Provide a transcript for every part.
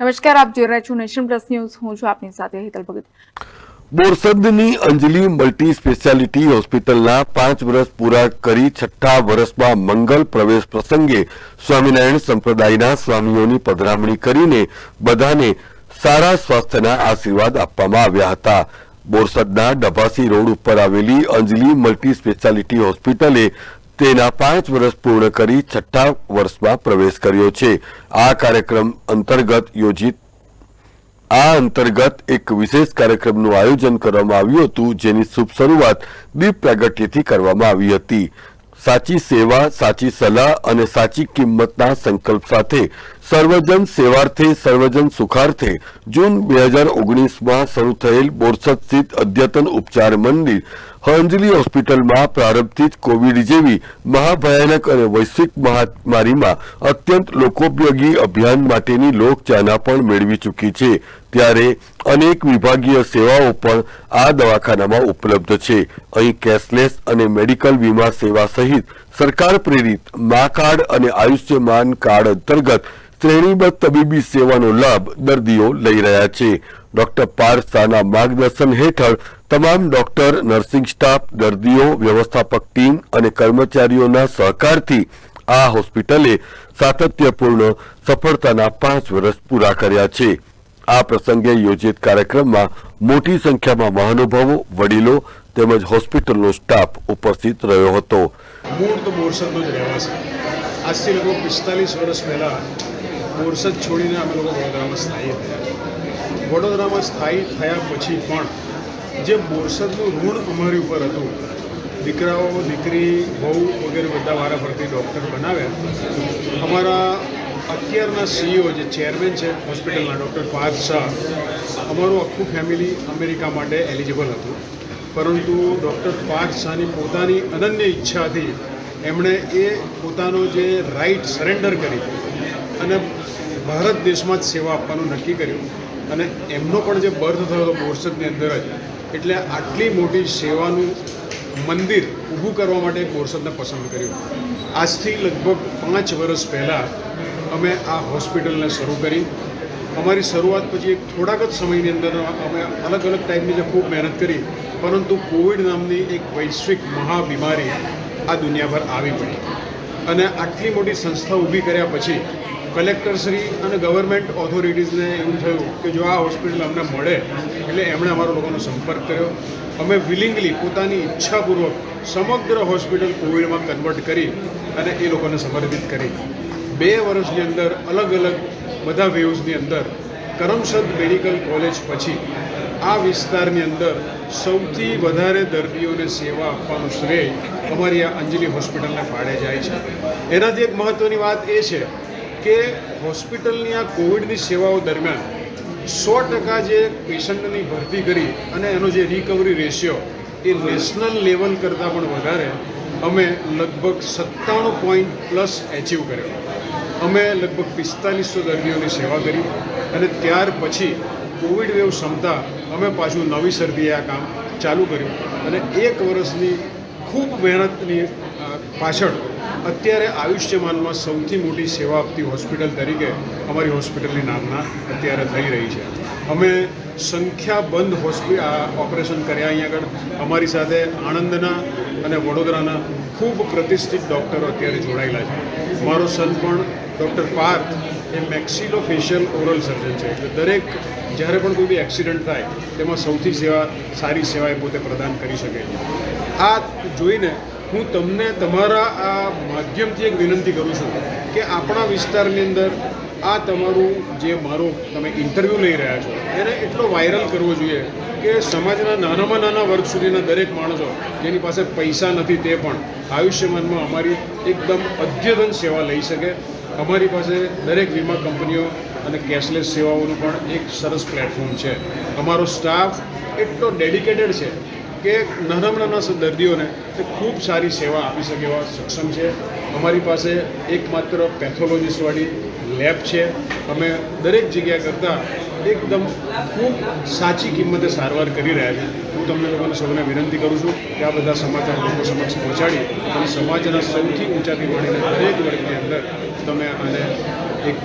નમસ્કાર, આપ જોઈ રહ્યા છો નેશન પ્લસ ન્યૂઝ. હું છું આપની સાથે હેતલ ભગત. બોરસદની અંજલિ મલ્ટી સ્પેશિયાલિટી હોસ્પિટલના પાંચ વર્ષ પૂરા કરી છઠ્ઠા વર્ષમાં મંગલ પ્રવેશ પ્રસંગે સ્વામિનારાયણ સંપ્રદાયના સ્વામીઓની પધરામણી કરીને બધાને સારા સ્વાસ્થ્યના આશીર્વાદ આપવામાં આવ્યા હતા. બોરસદના ડભાસી રોડ ઉપર આવેલી અંજલિ મલ્ટી સ્પેશિયાલિટી હોસ્પિટલે તેના પાંચ વર્ષ પૂર્ણ કરી છઠ્ઠા વર્ષમાં પ્રવેશ કર્યો છે. આ કાર્યક્રમ અંતર્ગત યોજિત આ અંતર્ગત એક વિશેષ કાર્યક્રમનું આયોજન કરવામાં આવ્યું હતું, જેની શુભ શરૂઆત દીપ પ્રાગટ્યથી કરવામાં આવી હતી. સાચી સેવા, સાચી સલાહ અને સાચી કિંમતના સંકલ્પ સાથે સર્વજન સેવાર્થે સર્વજન સુખાર્થે જૂન બે હજાર ઓગણીસમાં શરૂ થયેલ બોરસદ સ્થિત અદ્યતન ઉપચાર મંદિર હંજલી હોસ્પિટલમાં પ્રારંભથી જ કોવિડ જેવી મહાભયાનક અને વૈશ્વિક મહામારીમાં અત્યંત લોકોપયોગી અભિયાન માટેની લોકચાહના પણ મેળવી ચૂકી છે ત્યારે અનેક વિભાગીય સેવાઓ પણ આ દવાખાનામાં ઉપલબ્ધ છે અહીં કેશલેસ અને મેડિકલ વીમા સેવા સહિત સરકાર પ્રેરિત મા કાર્ડ અને આયુષ્યમાન કાર્ડ અંતર્ગત શ્રેણીબદ્ધ તબીબી સેવાનો લાભ દર્દીઓ લઈ રહ્યા છે. ડોક્ટર પારસાના માર્ગદર્શન હેઠળ તમામ ડોક્ટર, નર્સિંગ સ્ટાફ, દર્દીઓ, વ્યવસ્થાપક ટીમ અને કર્મચારીઓના સહકારથી આ હોસ્પિટલે સાતત્યપૂર્ણ સફળતાના પાંચ વર્ષ પૂરા કર્યા છે. આ પ્રસંગે યોજિત કાર્યક્રમમાં મોટી સંખ્યામાં મહાનુભાવો, વડીલો તેમજ હોસ્પિટલનો સ્ટાફ ઉપસ્થિત રહ્યો હતો. મૂળ તો બોરસદનો જ રહેવાસી. આજથી લગભગ પિસ્તાલીસ વર્ષ પહેલાં બોરસદ છોડીને અમે લોકો વડોદરામાં સ્થાયી થયા. વડોદરામાં સ્થાયી થયા પછી પણ જે બોરસદનું ઋણ અમારી ઉપર હતું, દીકરાઓ, દીકરી બહુ વગેરે બધા મારા ફરતી ડૉક્ટર બનાવ્યા. અમારા અત્યારના સીઈઓ જે ચેરમેન છે, હોસ્પિટલના ડૉક્ટર પાર્થ શાહ, અમારું આખું ફેમિલી અમેરિકા માટે એલિજિબલ હતું. પરંતુ ડૉક્ટર પાર્થ શાહની પોતાની અનન્ય ઈચ્છાથી એમણે એ પોતાનો જે રાઈટ સરેન્ડર કરી અને ભારત દેશમાં જ સેવા આપવાનું નક્કી કર્યું અને એમનો પણ જે બર્થ થયો હતો બોરસદની અંદર જ, એટલે આટલી મોટી સેવાનું મંદિર ઊભું કરવા માટે બોરસદને પસંદ કર્યું. આજથી લગભગ પાંચ વર્ષ પહેલાં અમે આ હોસ્પિટલને શરૂ કરી. અમારી શરૂઆત પછી એક થોડાક જ સમયની અંદર અમે અલગ અલગ ટાઈપની જે ખૂબ મહેનત કરી, પરંતુ કોવિડ નામની એક વૈશ્વિક મહાબીમારી આ દુનિયાભર આવી પડી. અને આટલી મોટી સંસ્થા ઊભી કર્યા પછી કલેક્ટરશ્રી અને ગવર્મેન્ટ ઓથોરિટીઝને એવું થયું કે જો આ હોસ્પિટલ અમને મળે, એટલે એમણે અમારો લોકોનો સંપર્ક કર્યો. અમે વિલિંગલી પોતાની ઈચ્છાપૂર્વક સમગ્ર હોસ્પિટલ કોવિડમાં કન્વર્ટ કરી અને એ લોકોને સમર્પિત કરી. બે વર્ષની અંદર અલગ અલગ બધા વેવ્સની અંદર કરમસદ મેડિકલ કોલેજ પછી આ વિસ્તારની અંદર સૌથી વધારે દર્દીઓને સેવા આપવાનું શ્રેય અમારી આ અંજલિ હોસ્પિટલને ફાળે જાય છે. એનાથી એક મહત્ત્વની વાત એ છે કે હોસ્પિટલની આ કોવિડની સેવાઓ દરમિયાન સો ટકા જે પેશન્ટની ભરતી કરી અને એનો જે રિકવરી રેશિયો એ નેશનલ લેવલ કરતાં પણ વધારે અમે લગભગ સત્તાણું પોઈન્ટ પ્લસ એચીવ કર્યો. અમે લગભગ પિસ્તાલીસો દર્દીઓની સેવા કરી અને ત્યાર પછી કોવિડ વેવ ક્ષમતા અમે પાછું નવી નવીસરથી આ કામ ચાલુ કર્યું. અને એક વર્ષની ખૂબ મહેનતની પાછળ અત્યારે આયુષ્યમાનમાં સૌથી મોટી સેવા આપતી હોસ્પિટલ તરીકે અમારી હોસ્પિટલની નામના અત્યારે થઈ રહી છે. અમે સંખ્યાબંધ હોસ્પિ ઓપરેશન કર્યા અહીંયા આગળ. અમારી સાથે આણંદના અને વડોદરાના ખૂબ પ્રતિષ્ઠિત ડૉક્ટરો અત્યારે જોડાયેલા છે. મારો સન પણ ડૉક્ટર પાર્થ એ મેક્સિલો ફેશિયલ ઓરલ સર્જન છે. એટલે દરેક જ્યારે પણ કોઈ બી એક્સિડન્ટ થાય, તેમાં સૌથી સેવા સારી સેવા એ પોતે પ્રદાન કરી શકે. આ જોઈને હું તમને તમારા આ માધ્યમથી એક વિનંતી કરું છું કે આપણા વિસ્તારની અંદર આ તમારું જે મારો તમે ઇન્ટરવ્યૂ લઈ રહ્યા છો, એને એટલો વાયરલ કરવો જોઈએ કે સમાજના નાનામાં નાના વર્ગ સુધીના દરેક માણસો જેની પાસે પૈસા નથી તે પણ આયુષ્યમાનમાં અમારી એકદમ અદ્યતન સેવા લઈ શકે. અમારી પાસે દરેક વીમા કંપનીઓ અને કેશલેસ સેવાઓનું પણ એક સરસ પ્લેટફોર્મ છે. અમારો સ્ટાફ એટલો ડેડિકેટેડ છે કે નાના નાના દર્દીઓને તે ખૂબ સારી સેવા આપી શકે એવા સક્ષમ છે. અમારી પાસે એકમાત્ર પેથોલોજીસ્ટવાળી લેબ છે. અમે દરેક જગ્યા કરતાં એકદમ ખૂબ સાચી કિંમતે સારવાર કરી રહ્યા છીએ. હું તમને લોકોને સૌને વિનંતી કરું છું કે આ બધા સમાચાર લોકો સમક્ષ પહોંચાડી અને સમાજના સૌથી ઊંચાથી મળીને દરેક વર્ગની અંદર તમે આને એક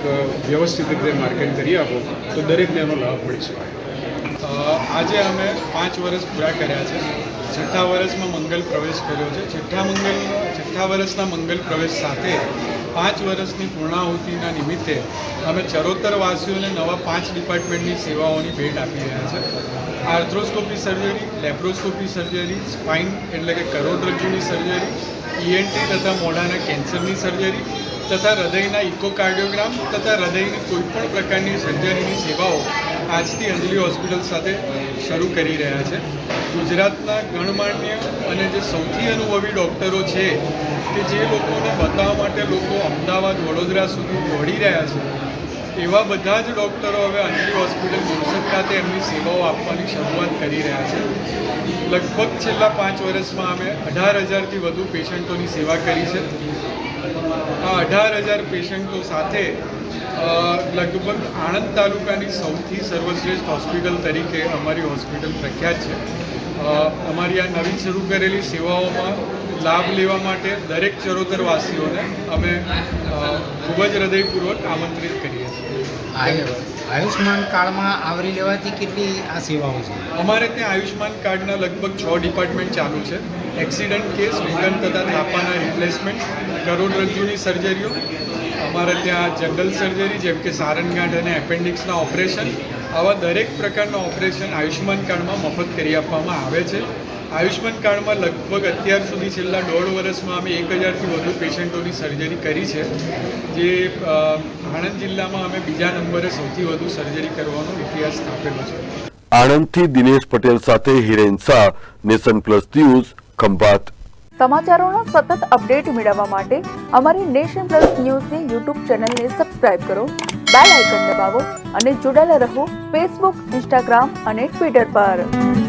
વ્યવસ્થિત રીતે માર્કેટ કરી આપો તો દરેકને એનો લાભ મળી શકે. અ, આજે અમે પાંચ વર્ષ પૂરા કર્યા છે. છઠ્ઠા વર્ષમાં મંગલ પ્રવેશ કર્યો છે. છઠ્ઠા મંગલ, છઠ્ઠા વર્ષના મંગલ પ્રવેશ સાથે પાંચ વર્ષની પૂર્ણાહુતિના નિમિત્તે અમે ચરોતર વાસીઓને નવા પાંચ ડિપાર્ટમેન્ટની સેવાઓની ભેટ આપી રહ્યા છે. Arthroscopy surgery, laparoscopy surgery, spine એટલે કે કરોડરજ્જુની સર્જરી ઈએનટી તથા મોઢાના કેન્સરની સર્જરી તથા હૃદયના ઇકોકાર્ડિયોગ્રામ તથા હૃદયની કોઈપણ પ્રકારની સર્જરીની સેવાઓ આજથી અંજલિ હોસ્પિટલ સાથે શરૂ કરી રહ્યા છે. ગુજરાતના ગણમાન્ય અને જે સૌથી અનુભવી ડૉક્ટરો છે કે જે લોકોને બતાવવા માટે લોકો અમદાવાદ, વડોદરા સુધી દોડી રહ્યા છે, એવા બધા જ ડૉક્ટરો હવે અંજલિ હોસ્પિટલ બોરસદ ખાતે એમની સેવાઓ આપવાની શરૂઆત કરી રહ્યા છે. લગભગ છેલ્લા પાંચ વર્ષમાં અમે અઢાર હજારથી વધુ પેશન્ટોની સેવા કરી છે. અઢાર હજાર પેશન્ટો સાથે લગભગ આણંદ તાલુકાની સૌથી સર્વશ્રેષ્ઠ હોસ્પિટલ તરીકે અમારી હોસ્પિટલ પ્રખ્યાત છે. અમારી આ નવી શરૂ કરેલી સેવાઓમાં લાભ લેવા માટે દરેક ચરોતરવાસીઓને અમે ખૂબ જ હૃદયપૂર્વક આમંત્રિત કરીએ છીએ. આયુ- આયુષ્માન કાર્ડમાં આવરી લેવાથી કેટલી આ સેવાઓ છે? અમારે ત્યાં આયુષ્માન કાર્ડના લગભગ છ ડિપાર્ટમેન્ટ ચાલુ છે. એક્સિડન્ટ કેસ વિઘન તથા થાપાના રિપ્લેસમેન્ટ કરોડરજ્જુની સર્જરીઓ અમારે ત્યાં જનરલ સર્જરી જેમ કે સારણગાંઠ અને એપેન્ડિક્સના ઓપરેશન આવા દરેક પ્રકારના ઓપરેશન આયુષ્માન કાર્ડમાં મફત કરી આપવામાં આવે છે. આયુષ્માન કાર્ડમાં લગભગ અત્યાર સુધી છેલ્લા દોઢ વર્ષમાં અમે એક હજારથી વધુ પેશન્ટોની સર્જરી કરી છે. જે આણંદ જિલ્લામાં અમે બીજા નંબરે સૌથી વધુ સર્જરી કરવાનો ઇતિહાસ સ્થાપેલો છે. આણંદથી દિનેશ પટેલ સાથે Hiren Shah Nation Plus News Khambhat. સમાચારોના સતત અપડેટ મેળવવા માટે અમારી નેશન પ્લસ ન્યૂઝની યુટ્યુબ ચેનલને સબસ્ક્રાઇબ કરો બેલ આઇકન દબાવો અને જોડાયેલા રહો ફેસબુક ઇન્સ્ટાગ્રામ અને ટ્વિટર પર.